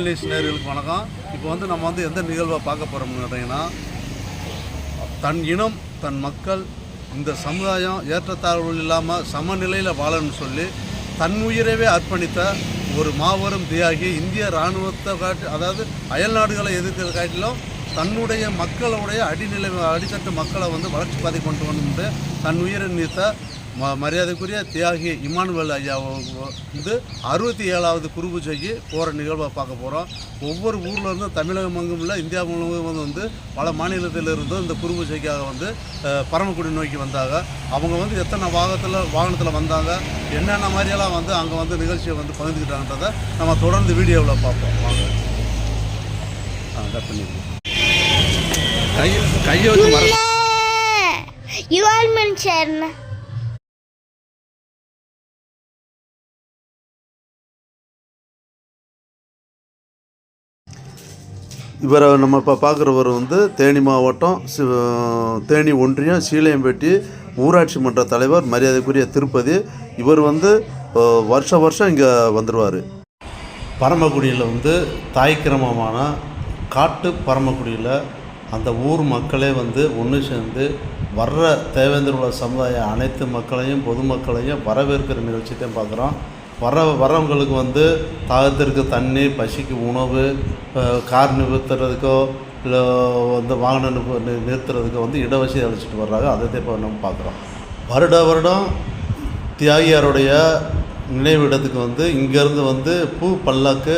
News நேர்களுக்கு வணக்கம். இப்போ வந்து நம்ம வந்து எந்த நிகழ்வை பார்க்க போகிறோம்னு கேட்டிங்கன்னா தன் இனம் தன் மக்கள் இந்த சமுதாயம் ஏற்றத்தாழ்வுகள் இல்லாமல் சமநிலையில் வாழணும்னு சொல்லி தன் உயிரவே அர்ப்பணித்த ஒரு மாபெரும் தியாகி இந்திய இராணுவத்தை காட்டி அதாவது அயல் நாடுகளை எதிர்க்கிற காட்டிலும் தன்னுடைய மக்களுடைய அடிநிலை அடித்தட்டு மக்களை வந்து வளர்ச்சி பாதை கொண்டு வந்து தன் உயிரை நீத்த மரியாதைக்குரிய தியாகி இமானுவேல் ஐயா வந்து அறுபத்தி ஏழாவது குருபு செய்ய போகிற நிகழ்வை பார்க்க போகிறோம் ஒவ்வொரு ஊர்லேருந்தும் தமிழகம் அங்கும் இல்லை இந்தியா முழுவதும் வந்து பல மாநிலத்தில் இருந்தும் இந்த குருபு செய்தியாக வந்து பரமக்குடி நோக்கி வந்தாங்க. அவங்க வந்து எத்தனை வாகனத்தில் வாகனத்தில் வந்தாங்க என்னென்ன மாதிரியெல்லாம் வந்து அங்கே வந்து நிகழ்ச்சியை வந்து பகிர்ந்துக்கிட்டாங்கன்றதை நம்ம தொடர்ந்து வீடியோவில் பார்ப்போம். வாங்க. ஆ கட் பண்ணிடுங்க. கை கையை வச்சு You are mentioned. இவரை நம்ம இப்போ பார்க்குறவர் வந்து தேனி மாவட்டம் தேனி ஒன்றியம் சீலையம்பேட்டி ஊராட்சி மன்ற தலைவர் மரியாதைக்குரிய திருப்பதி. இவர் வந்து வருஷ வருஷம் இங்கே வந்துடுவார் பரமக்குடியில் வந்து தாய்க்கிரமமான காட்டு பரமக்குடியில் அந்த ஊர் மக்களே வந்து ஒன்று சேர்ந்து வர்ற தேவேந்திர உலக சமுதாய அனைத்து மக்களையும் பொதுமக்களையும் வரவேற்கிற நிகழ்ச்சி தான் பார்க்குறோம் வர வரவங்களுக்கு வந்து தாகத்திற்கு தண்ணி பசிக்கு உணவு கார் நிறுத்துறதுக்கோ இல்லை வந்து வாகனம் நிறுத்துறதுக்கோ வந்து இடவசதி அழைச்சிட்டு வர்றாங்க. அதை இப்போ நம்ம பார்க்குறோம். வருட வருடம் தியாகியாருடைய நினைவிடத்துக்கு வந்து இங்கேருந்து வந்து பூ பல்லாக்கு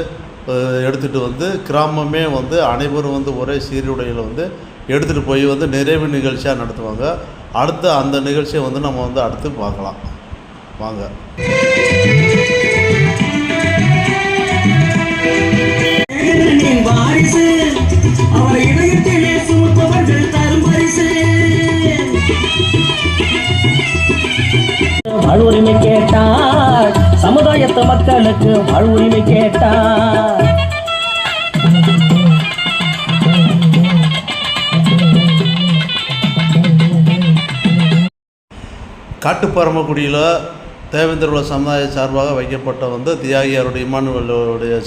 எடுத்துகிட்டு வந்து கிராமமே வந்து அனைவரும் வந்து ஒரே சீருடையில் வந்து எடுத்துகிட்டு போய் வந்து நிறைவு நிகழ்ச்சியாக நடத்துவாங்க. அடுத்து அந்த நிகழ்ச்சியை வந்து நம்ம வந்து அடுத்து பார்க்கலாம். வாங்க. வாழ்வுரிமை கேட்டார். சமுதாயத்து மக்களுக்கு வாழ்வுரிமை கேட்டார். காட்டுப்பரமக்குடியில் தேவேந்திர சமுதாய சார்பாக வைக்கப்பட்ட வந்து தியாகியாருடைய இமானுவலுடைய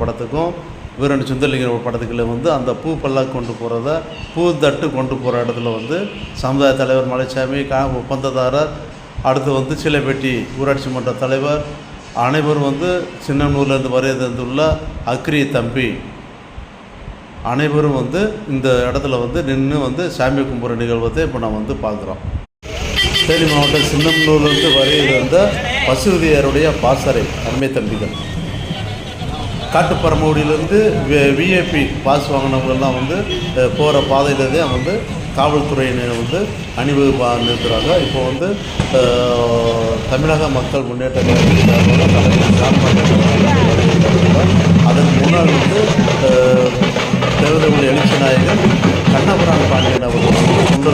படத்துக்கும் வீரன் சுந்தரலிங்கர் படத்துக்குள்ள வந்து அந்த பூ பல்லாக கொண்டு போகிறத பூ தட்டு கொண்டு போகிற இடத்துல வந்து சமுதாய தலைவர் மலைச்சாமி கா ஒப்பந்ததாரர் அடுத்து வந்து சிலைப்பேட்டி ஊராட்சி மன்ற தலைவர் அனைவரும் வந்து சின்னனூர்லேருந்து வரையதுள்ள அக்ரி தம்பி. அனைவரும் வந்து இந்த இடத்துல வந்து நின்று வந்து சாமி கும்பிட்ற நிகழ்வத்தை இப்போ நான் வந்து பார்க்குறோம். தேனி மாவட்டம் சின்னம்னூர்லேருந்து வருகிற தந்த பசுதியாருடைய பாசறை அருமை தம்பிகள். காட்டுப்பரமகுடியிலேருந்து விஐபி பாஸ் வாங்கினவங்கெல்லாம் வந்து போகிற பாதையில தான் வந்து காவல்துறையினர் வந்து அணிவகுப்பா நிறுத்துகிறாங்க இப்போ வந்து தமிழக மக்கள் முன்னேற்ற கழகத்தின் அதற்கு முன்னால் வந்து அஹ், எழுச்சி நாயகர் கண்ணபுரான் பாண்டியன் அவர்கள் வந்து கொண்டு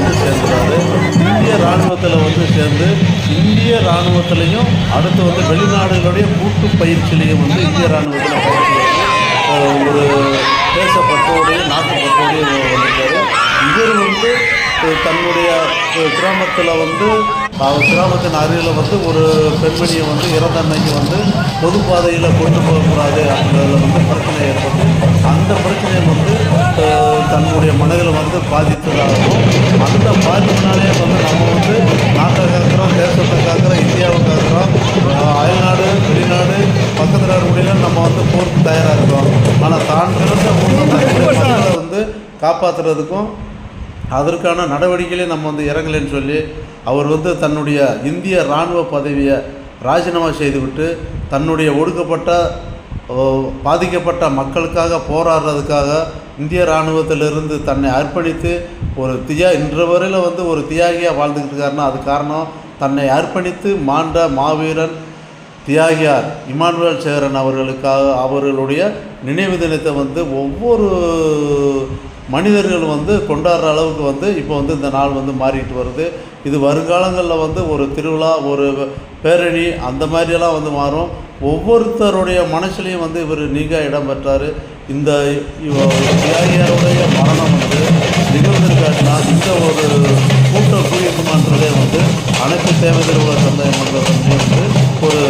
வந்து சேர்ந்துறாரு. இந்திய இராணுவத்தில் வந்து சேர்ந்து இந்திய இராணுவத்திலையும் அடுத்து வந்து வெளிநாடுகளுடைய கூட்டு பயிற்சியிலையும் வந்து இந்திய இராணுவத்தில் ஒரு தேசப்பற்றோடைய நாட்டுப்பற்றோடைய வந்திருக்காரு இவர் வந்து தன்னுடைய கிராமத்தில் வந்து கிராமத்தின் அருகில் வந்து ஒரு பெண்மணியை வந்து இறந்த அன்னைக்கு வந்து பொது பாதையில் கொண்டு போகக்கூடாது அப்படின்றதுல வந்து பிரச்சனை ஏற்பட்டு அந்த பிரச்சனையை வந்து தன்னுடைய மனதில் வந்து பாதித்ததாகவும் அந்த பாதிப்பினாலே வந்து நம்ம வந்து நாட்டை காக்கிறோம் தேசத்தை காக்கிறோம் இந்தியாவை காக்கிறோம் அயல்நாடு வெளிநாடு பக்கத்தில் இருக்கக்கூடிய நம்ம வந்து போருக்கு தயாராக இருக்கிறோம் ஆனால் தான் பிறந்த ஊரில் மக்களை வந்து காப்பாற்றுறதுக்கும் அதற்கான நடவடிக்கையிலே நம்ம வந்து இறங்கலைன்னு சொல்லி அவர் வந்து தன்னுடைய இந்திய இராணுவ பதவியை ராஜினாமா செய்துவிட்டு தன்னுடைய ஒடுக்கப்பட்ட பாதிக்கப்பட்ட மக்களுக்காக போராடுறதுக்காக இந்திய இராணுவத்திலிருந்து தன்னை அர்ப்பணித்து ஒரு தியா இன்று வரையில் வந்து ஒரு தியாகியாக வாழ்ந்துக்கிட்டு இருக்காருன்னா அது காரணம் தன்னை அர்ப்பணித்து மாண்ட மாவீரன் தியாகியார் இமானுவேல் சேரன் அவர்களுக்காக அவர்களுடைய நினைவு தினத்தை வந்து ஒவ்வொரு மனிதர்கள் வந்து கொண்டாடுற அளவுக்கு வந்து இப்போ வந்து இந்த நாள் வந்து மாறிட்டு வருது. இது வருங்காலங்களில் வந்து ஒரு திருவிழா ஒரு பேரணி அந்த மாதிரியெல்லாம் வந்து மாறும். ஒவ்வொருத்தருடைய மனசுலையும் வந்து இவர் நீங்க இடம் பெற்றார். இந்த தியாகியாருடைய மரணம் வந்து நிகழ்ந்திருக்காருன்னா இந்த ஒரு கூட்ட கூடியிருக்குமான்றதே வந்து அனைத்து தேவை திருவிழா சந்தேக வந்து ஒரு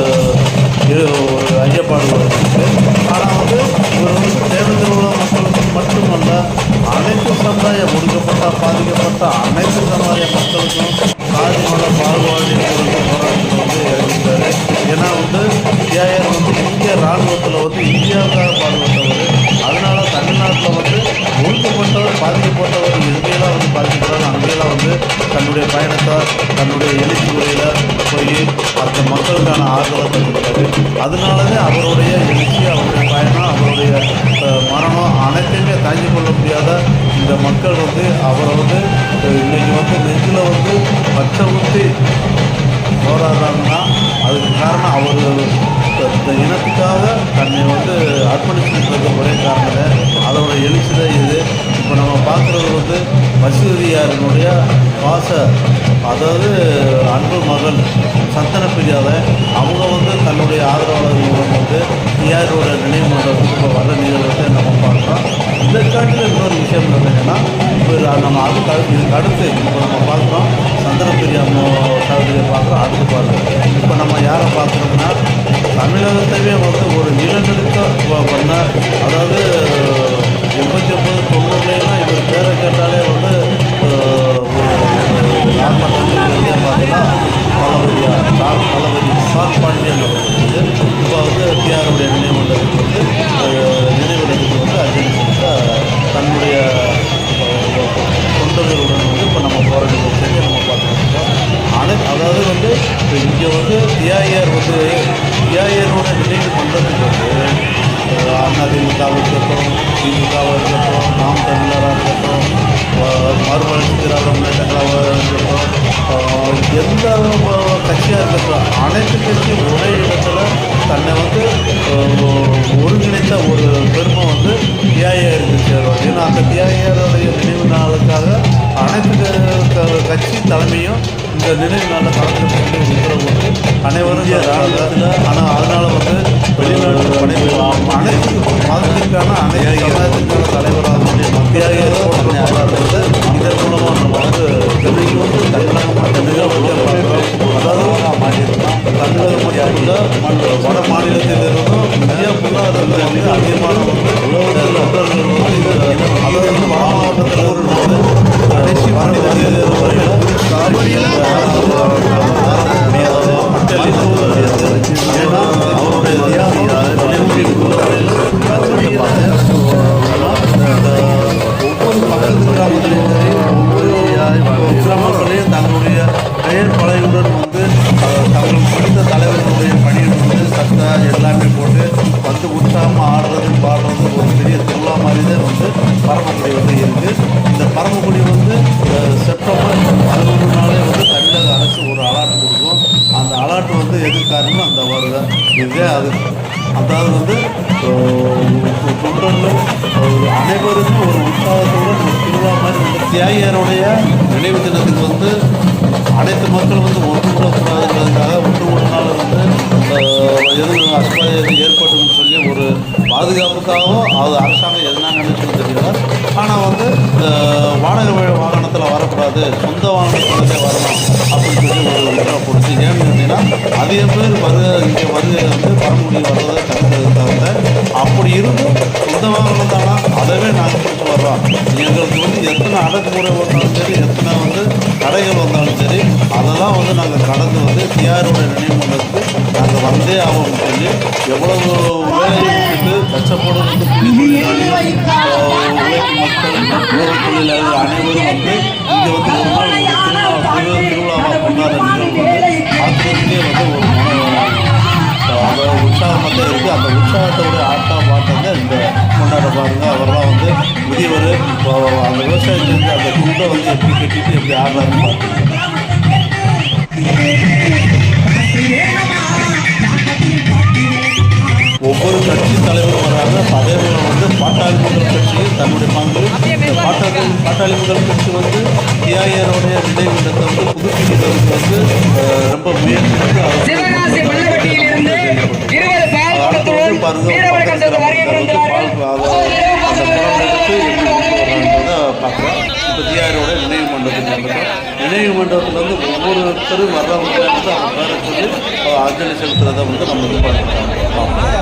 இது ஒரு ஐயப்பாடு இருக்குது ஆனால் வந்து இவர் வந்து தேவை திருவிழா மக்களுக்கு மட்டுமல்ல அனைத்து சமுதாய முடிக்கப்பட்ட பாதிக்கப்பட்ட அனைத்து சமுதாய மக்களுக்கும் காரியமான மத பாகுபாடு குறித்த போராட்டத்தில் வந்து இறங்கிட்டாரு ஏன்னா வந்து தியாயர் வந்து இந்திய இராணுவத்தில் வந்து இந்தியாவுக்காக எங்கேயெல்லாம் அங்கெல்லாம் வந்து தன்னுடைய பயணத்தை தன்னுடைய எழுச்சி முறையில் போய் அந்த மக்களுக்கான ஆதரவை தந்துட்டாரு அதனாலவே அவருடைய எழுச்சி அவருடைய பயணம் அவருடைய மரணம் அனைத்தையுமே தாங்கிக் கொள்ள முடியாத இந்த மக்கள் வந்து அவரை வந்து அஹ், வந்து நெஞ்சில் வந்து பச்சை ஊற்றி போராடுறாங்கன்னா அதுக்கு காரணம் அவர் இந்த இனத்துக்காக தன்னை வந்து அர்ப்பணிச்சுட்டு ஒரே காரணம். அதோட எழுச்சி தான் இது. இப்போ நம்ம பார்க்குறது வந்து மசூதியாரினுடைய பாச அதாவது அன்பு மகள் சந்தன பிரியாத அவங்க வந்து தன்னுடைய ஆதரவாளர் மூலம் வந்து டிஆரோட நினைவு மண்டபத்துக்கு இப்போ வர நிகழ்வுகளை நம்ம பார்க்குறோம். இதை காட்டில் இன்னொரு விஷயம் என்னன்னா இப்போ நம்ம அதுக்கு அடுத்து இதுக்கு அடுத்து இப்போ நம்ம பார்க்குறோம் சந்தன பிரியா சகோதரியை பார்க்குறோம். அடுத்து பார்க்குறோம். இப்போ நம்ம யாரை பார்க்குறோம்னா தொண்டர்களுடன் வந்து இப்போ நம்ம போராடி செஞ்சு நம்ம பார்த்துருக்கோம் ஆனால் அதாவது வந்து இப்போ இங்கே வந்து தியாகியார் வந்து தியாகியாரோட நினைவு பண்ணுறதுக்கு வந்து அதிமுகவாக இருக்கட்டும் திமுகவாக இருக்கட்டும் நாம் தமிழராக இருக்கட்டும் அஹ், மறுமலர்ச்சி திராவிட முன்னேற்றங்களாக இருக்கட்டும் எந்த கட்சியாக கட்சி தலைமையும் இந்த நினைவு நாளில் சொல்லி ஒரு உத்தரவு போட்டு அனைவரும் ஆனால் அதனால் வந்து வெளிநாட்டு படை அனைத்து மதத்திற்கான அனைத்து வந்து நினைவு தினத்துக்கு வந்து அனைத்து மக்கள் வந்து ஒன்றுபடக்கூடாதுன்றதுக்காக ஒன்று ஒரு நாள் வந்து அஹ், எதுவும் அசம்பாவிதம் ஏற்பட்டுன்னு சொல்லி ஒரு பாதுகாப்புக்காகவும் அது அரசாங்கம் எதுனா நினைச்சுன்னு தெரியல. ஆனால் வந்து இந்த வாடகை வாகனத்தில் வரக்கூடாது சொந்த வாகனத்துலதே வரலாம் அப்படின்னு சொல்லி ஒரு உத்தரவு கொடுத்து ஏன்னு கேட்டீங்கன்னா அதிக பேர் வருக இங்கே வருகை வந்து பரமக்குடி வர்றதை தடுக்கிறதுக்காக அப்படி இருந்தும் சொந்த வாகனம் தானா? அதவே நாங்கள் பிடிச்சி வர்றோம். எங்களுக்கு வந்து எத்தனை அடக்குமுறை வந்தாலும் சரி எத்தனை வந்து தடைகள் வந்தாலும் சரி அதெல்லாம் வந்து நாங்கள் கடந்து வந்து டிஆரோட நினைவு நாங்கள் வந்தே ஆகணும்னு சொல்லி எவ்வளவு வேலையை கஷ்டப்படும் வந்து மக்கள் அனைவரும் வந்து இங்கே வந்து ஒரு நாள் திருவிழா திருவிழாவாக நிகழ்வு வந்து வந்து ஒரு அந்த உற்சாகமாக தான் இருக்குது அந்த உற்சாகத்தோட ஆட்டா பாட்டம் இந்த கொண்டாட பாருங்க அவர்லாம் வந்து முதியவர் அந்த விவசாயம் அந்த குண்டை வந்து எப்படி கட்டிட்டு எப்படி ஆடுறாருன்னு பார்த்துருக்கோம் மக்கள் கட்சி வந்து தியாகருடைய நினைவிடத்தை வந்து புதுப்பிக்கிறதுக்கு வந்து ரொம்ப முயற்சி வந்து பார்க்குறோம் இப்போ தியாகரோட நினைவு மண்டபத்துக்கு வந்துட்டோம் நினைவு மண்டபத்தில் வந்து ஒவ்வொருத்தரும் வர்றவங்க வந்து அவங்க பேரை சொல்லி அஞ்சலி செலுத்துறதை வந்து நம்ம இது பண்ணிருக்கோம்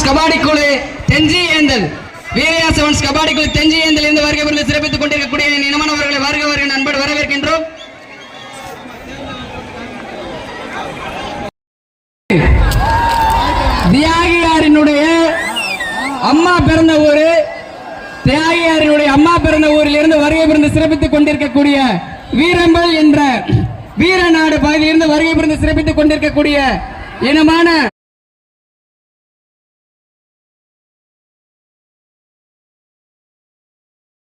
செவன்ஸ் கபாடி குழு தெஞ்சி ஏந்தல் வீரயா செவன்ஸ் கபாடி குழு தெஞ்சி ஏந்தல் இந்த வருகை பொருளை சிறப்பித்துக் கொண்டிருக்கக்கூடிய என் இனமானவர்களை வருக வருக நண்பர் வரவேற்கின்றோம். தியாகியாரினுடைய அம்மா பிறந்த ஊரு தியாகியாரினுடைய அம்மா பிறந்த ஊரிலிருந்து வருகை பிறந்து சிறப்பித்துக் கொண்டிருக்கக்கூடிய வீரம்பல் என்ற வீரநாடு பகுதியிலிருந்து வருகை பிறந்து சிறப்பித்துக் கொண்டிருக்கக்கூடிய இனமான